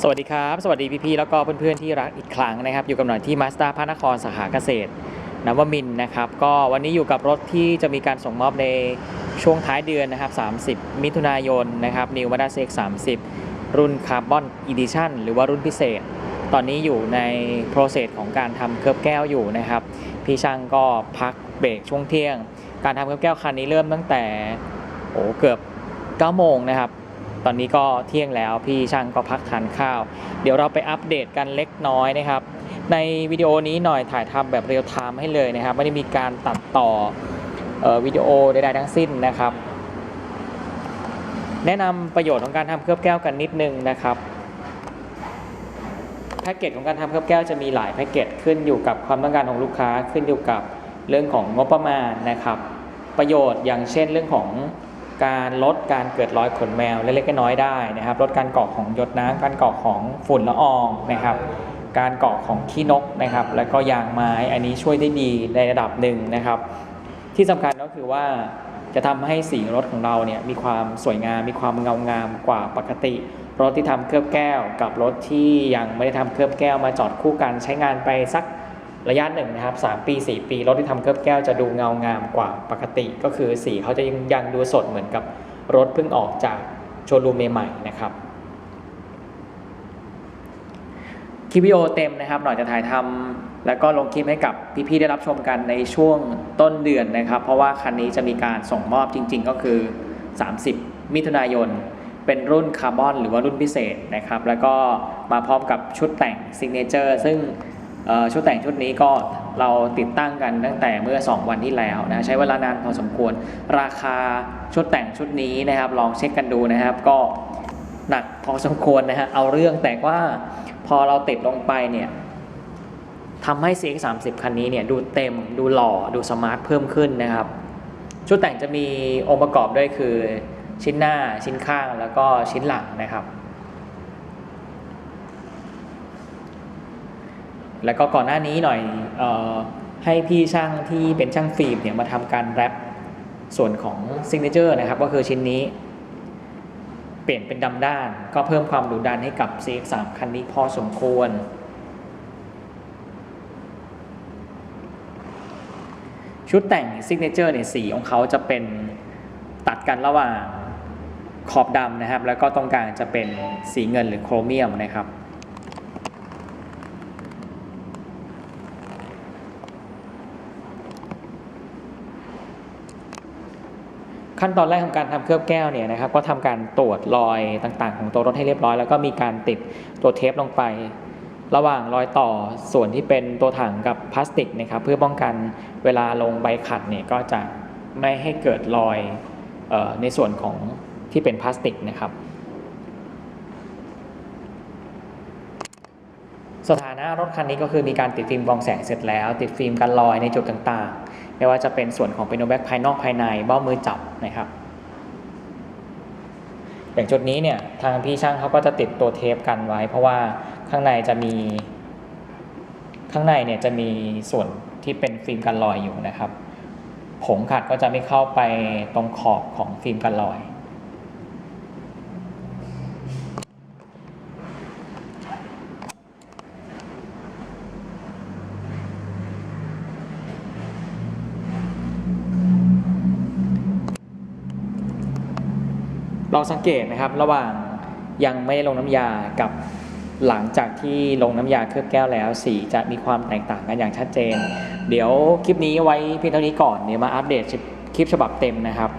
สวัสดีครับ สวัสดีพี่ๆแล้วก็เพื่อนๆที่รักอีกครั้งนะครับ อยู่กับหน่อยที่มาส d ต r พระนครสาขาเกษตรนวมินนะครับ ก็วันนี้อยู่กับรถที่จะมีการส่งมอบในช่วงท้ายเดือนนะครับ 30 มิถุนายนนะครับ New Mazda CX 30 รุ่นคาร์บอนอีดิชันหรือว่ารุ่นพิเศษ ตอนนี้อยู่ในโปรเซสของการทำเคลือบแก้วอยู่นะครับ พี่ช่างก็พักเบรกช่วงเที่ยง การทำเคลือบแก้วคันนี้เริ่มตั้งแต่โอ้เกือบ9โมงนะครับ ตอนนี้ก็เที่ยงแล้วพี่ช่างก็พักทานข้าว เดี๋ยวเราไปอัปเดตกันเล็กน้อยนะครับ ในวิดีโอนี้หน่อยถ่ายทำแบบเรียลไทม์ให้เลยนะครับ ไม่ได้มีการตัดต่ออวิดีโอใดๆทั้งสิ้นนะครับ แนะนำประโยชน์ของการทำเคลือบแก้วกันนิดนึงนะครับแพ็กเกจของการทำเคลือบแก้วจะมีหลายแพ็กเกจขึ้นอยู่กับความต้องการของลูกค้าขึ้นอยู่กับเรื่องของงบประมาณนะครับ ประโยชน์อย่างเช่นเรื่องของ การลดการเกิดรอยขนแมวเล็กๆน้อยๆได้นะครับ ลดการเกาะของหยดน้ำการเกาะของฝุ่นละอองนะครับ การเกาะของขี้นกนะครับ แล้วก็ยางไม้อันนี้ช่วยได้ดีในระดับหนึ่งนะครับ ที่สำคัญก็คือว่าจะทำให้สีรถของเราเนี่ยมีความสวยงามมีความเงางามกว่าปกติ รถที่ทำเคลือบแก้ว กับรถที่ยังไม่ได้ทำเคลือบแก้วมาจอดคู่กันใช้งานไปสัก ระยะหนึ่งนะครับ3ปี 4 ปีรถที่ทำเคลือบแก้วจะดูเงางามกว่าปกติ ก็คือสีเขาจะยังยังดูสดเหมือนกับรถเพิ่งออกจากโชว์รูมใหม่ๆนะครับคลิปวิดีโอเต็มนะครับหน่อยจะถ่ายทำแล้วก็ลงคลิปให้กับพี่ๆได้รับชมกันในช่วงต้นเดือนนะครับ เพราะว่าคันนี้จะมีการส่งมอบจริง ๆ ก็คือ 30 มิถุนายน เป็นรุ่นคาร์บอนหรือว่ารุ่นพิเศษนะครับ แล้วก็มาพร้อมกับชุดแต่งซิกเนเจอร์ซึ่ง ชุดแต่งชุดนี้ก็เราติดตั้งกันตั้งแต่เมื่อ 2 วันที่แล้วนะใช้เวลานานพอสมควร ราคาชุดแต่งชุดนี้นะครับ ลองเช็คกันดูนะครับ ก็หนักพอสมควรนะฮะเอาเรื่องแต่ว่าพอเราติดลงไปเนี่ยทำให้ CX30 คันนี้เนี่ยดูเต็มดูหล่อดูสมาร์ทเพิ่มขึ้นนะครับ ชุดแต่งจะมีองค์ประกอบด้วยคือชิ้นหน้าชิ้นข้างแล้วก็ชิ้นหลังนะครับ แล้วก็ก่อนหน้านี้หน่อยออให้พี่ช่างที่เป็นช่างฟิล์มเนี่ยมาทำการแรปส่วนของซิงเกิลเจอร์นะครับ ก็คือชิ้นนี้ เปลี่ยนเป็นดำด้าน ก็เพิ่มความดุดันให้กับ CX3 คันนี้พอสมควร ชุดแต่งซิกเนเจอร์เนี่ยสีของเขาจะเป็นตัดกันระหว่างขอบดำนะครับ แล้วก็ตรงกลางจะเป็นสีเงินหรือโครเมียมนะครับ ขั้นตอนแรกของการทำเคลือบแก้วเนี่ยนะครับก็ทำการตรวจรอยต่างๆ ของตัวรถให้เรียบร้อย แล้วก็มีการติดตัวเทปลงไป ระหว่างรอยต่อส่วนที่เป็นตัวถังกับพลาสติกนะครับเพื่อป้องกันเวลาลงใบขัดเนี่ยก็จะไม่ให้เกิดรอยออในส่วนของที่เป็นพลาสติกนะครับ สถานะรถคันนี้ก็คือมีการติดฟิล์มกรองแสงเสร็จแล้ว ติดฟิล์มกันรอยในจุดต่างๆ ไม่ว่าจะเป็นส่วนของเป็นโนแบ็กภายนอกภายในเบ้ามือจับนะครับ อย่างจุดนี้เนี่ยทางพี่ช่างเขาก็จะติดตัวเทปกันไว้ เพราะว่าข้างในจะมี ข้างในเนี่ยจะมีส่วนที่เป็นฟิล์มกันรอยอยู่นะครับ ผงขัดก็จะไม่เข้าไปตรงขอบของฟิล์มกันรอย ลองสังเกตนะครับระหว่างยังไม่ได้ลงน้ำยากับหลังจากที่ลงน้ำยาเคลือบแก้วแล้ว สีจะมีความแตกต่างกันอย่างชัดเจน เดี๋ยวคลิปนี้ไว้เพียงเท่านี้ก่อนเดี๋ยวมาอัปเดตคลิปฉบับเต็มนะครับ